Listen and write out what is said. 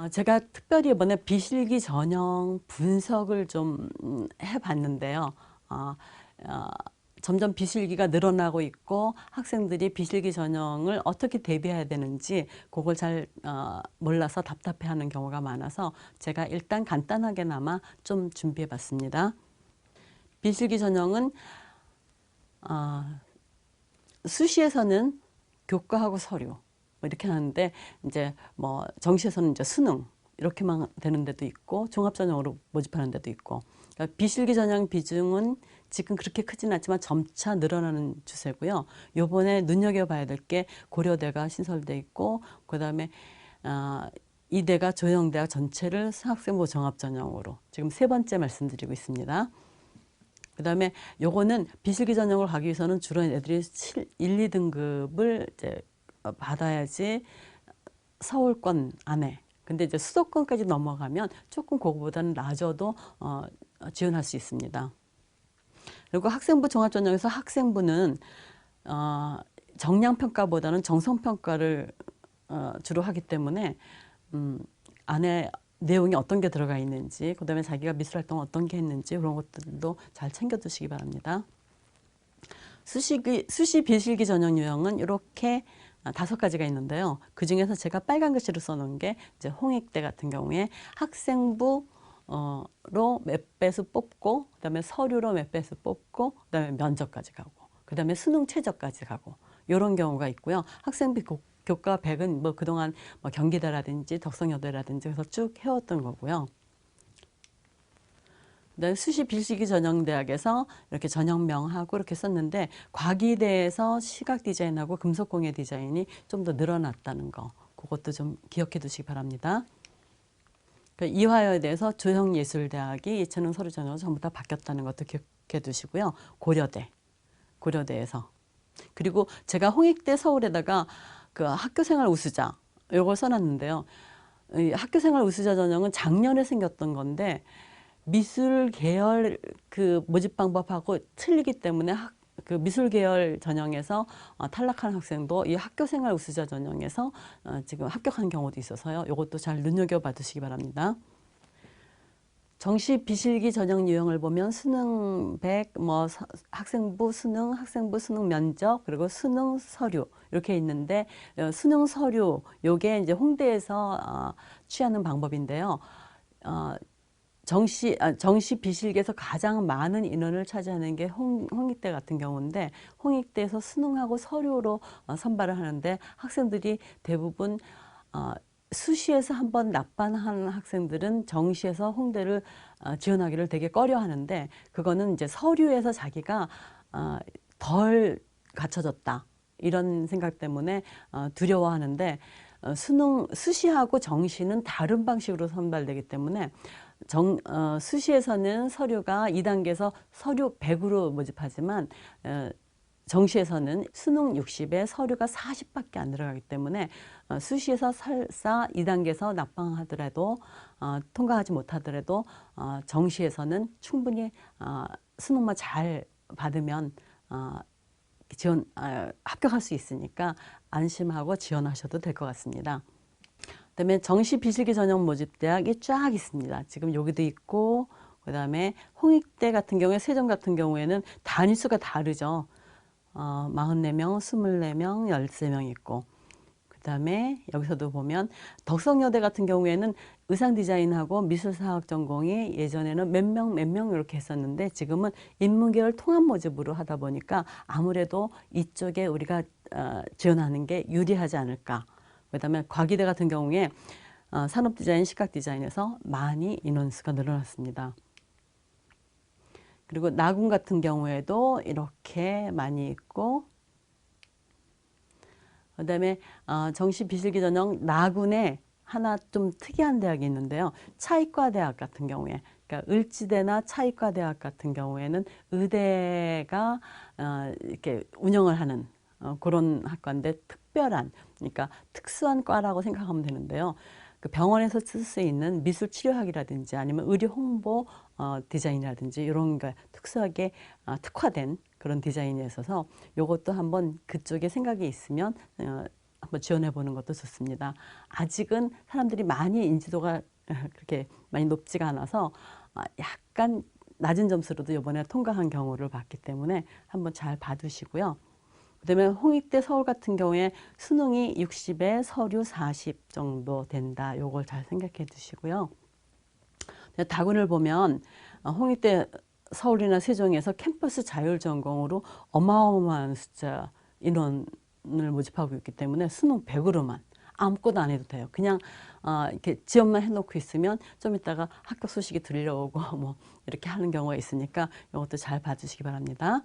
어, 제가 특별히 이번에 비실기 전형 분석을 좀 음, 해봤는데요. 어, 어, 점점 비실기가 늘어나고 있고 학생들이 비실기 전형을 어떻게 대비해야 되는지 그걸 잘 어, 몰라서 답답해하는 경우가 많아서 제가 일단 간단하게나마 좀 준비해봤습니다. 비실기 전형은 어, 수시에서는 교과하고 서류 뭐 이렇게 하는데 이제 뭐 정시에서는 이제 수능 이렇게만 되는 데도 있고 종합 전형으로 모집하는 데도 있고 그러니까 비실기 전형 비중은 지금 그렇게 크진 않지만 점차 늘어나는 추세고요. 요번에 눈여겨봐야 될 게 고려대가 신설돼 있고 그다음에 어, 이대가 조영대학 전체를 학생부 종합 전형으로 지금 세 번째 말씀드리고 있습니다. 그 다음에 요거는 비실기 전형을 가기 위해서는 주로 애들이 7, 1, 2등급을 이제 받아야지 서울권 안에 근데 이제 수도권까지 넘어가면 조금 그거보다는 낮아도 어, 지원할 수 있습니다. 그리고 학생부 종합전형에서 학생부는 어, 정량평가보다는 정성평가를 어, 주로 하기 때문에 음, 안에 내용이 어떤 게 들어가 있는지 그 다음에 자기가 미술활동 어떤 게 했는지 그런 것들도 잘 챙겨두시기 바랍니다. 수시기, 수시 비실기 전형 유형은 이렇게 다섯 가지가 있는데요. 그 중에서 제가 빨간 글씨로 써놓은 게 이제 홍익대 같은 경우에 학생부 어로 몇 배수 뽑고 그다음에 서류로 몇 배수 뽑고 그다음에 면접까지 가고 그다음에 수능 최저까지 가고 이런 경우가 있고요. 학생비 교과 100은 뭐 그동안 뭐 경기대라든지 덕성여대라든지 해서 쭉 해왔던 거고요. 그다음에 수시 빌시기 전형대학에서 이렇게 전형명하고 이렇게 썼는데 과기대에서 시각 디자인하고 금속공예 디자인이 좀 더 늘어났다는 거 그것도 좀 기억해 두시기 바랍니다. 그 이화여에 대해서 조형예술대학이 예체능 서류 전형으로 전부 다 바뀌었다는 것도 기억해 두시고요. 고려대, 고려대에서. 그리고 제가 홍익대 서울에다가 그 학교생활 우수자 이걸 써놨는데요. 이 학교생활 우수자 전형은 작년에 생겼던 건데 미술 계열 그 모집 방법하고 틀리기 때문에 학, 그 미술 계열 전형에서 어, 탈락한 학생도 이 학교 생활 우수자 전형에서 어, 지금 합격한 경우도 있어서요. 이것도 잘 눈여겨 봐두시기 바랍니다. 정시 비실기 전형 유형을 보면 수능 100, 뭐 학생부 수능, 학생부 수능 면접, 그리고 수능 서류 이렇게 있는데 어, 수능 서류 요게 이제 홍대에서 어, 취하는 방법인데요. 어, 정시 아, 정시 비실기에서 가장 많은 인원을 차지하는 게 홍, 홍익대 같은 경우인데 홍익대에서 수능하고 서류로 어, 선발을 하는데 학생들이 대부분 어, 수시에서 한 번 납반한 학생들은 정시에서 홍대를 어, 지원하기를 되게 꺼려하는데 그거는 이제 서류에서 자기가 어, 덜 갖춰졌다 이런 생각 때문에 어, 두려워하는데 어, 수능 수시하고 정시는 다른 방식으로 선발되기 때문에 정, 어, 수시에서는 서류가 2단계에서 서류 100으로 모집하지만 어, 정시에서는 수능 60에 서류가 40밖에 안 들어가기 때문에 어, 수시에서 설사 2단계에서 납방하더라도 어, 통과하지 못하더라도 어, 정시에서는 충분히 어, 수능만 잘 받으면 어, 지원 어, 합격할 수 있으니까 안심하고 지원하셔도 될 것 같습니다. 그다음에 정시 비실기 전형 모집 대학이 쫙 있습니다. 지금 여기도 있고 그다음에 홍익대 같은 경우에 세종 같은 경우에는 단위 수가 다르죠. 어, 44명, 24명, 13명 있고 그다음에 여기서도 보면 덕성여대 같은 경우에는 의상 디자인하고 미술사학 전공이 예전에는 몇 명 몇 명 이렇게 했었는데 지금은 인문계열 통합 모집으로 하다 보니까 아무래도 이쪽에 우리가 어, 지원하는 게 유리하지 않을까. 그다음에 과기대 같은 경우에 어, 산업 디자인, 시각 디자인에서 많이 인원수가 늘어났습니다. 그리고 나군 같은 경우에도 이렇게 많이 있고 그다음에 어, 정시 비실기 전형 나군에 하나 좀 특이한 대학이 있는데요. 차이과 대학 같은 경우에 그러니까 을지대나 차이과 대학 같은 경우에는 의대가 어, 이렇게 운영을 하는 어, 그런 학과인데 특별한 그러니까 특수한 과라고 생각하면 되는데요. 그 병원에서 쓸 수 있는 미술 치료학이라든지 아니면 의료 홍보 어, 디자인이라든지 이런 거 특수하게 어, 특화된 그런 디자인이 있어서 이것도 한번 그쪽에 생각이 있으면 어, 한번 지원해 보는 것도 좋습니다. 아직은 사람들이 많이 인지도가 그렇게 많이 높지가 않아서 아, 약간 낮은 점수로도 이번에 통과한 경우를 봤기 때문에 한번 잘 봐두시고요. 그다음에 홍익대 서울 같은 경우에 수능이 60에 서류 40 정도 된다. 요걸 잘 생각해 두시고요. 다군을 보면 어, 홍익대 서울이나 세종에서 캠퍼스 자율 전공으로 어마어마한 숫자 인원을 모집하고 있기 때문에 수능 100으로만 아무것도 안 해도 돼요. 그냥 어, 이렇게 지원만 해놓고 있으면 좀 이따가 학교 소식이 들려오고 뭐 이렇게 하는 경우가 있으니까 이것도 잘 봐주시기 바랍니다.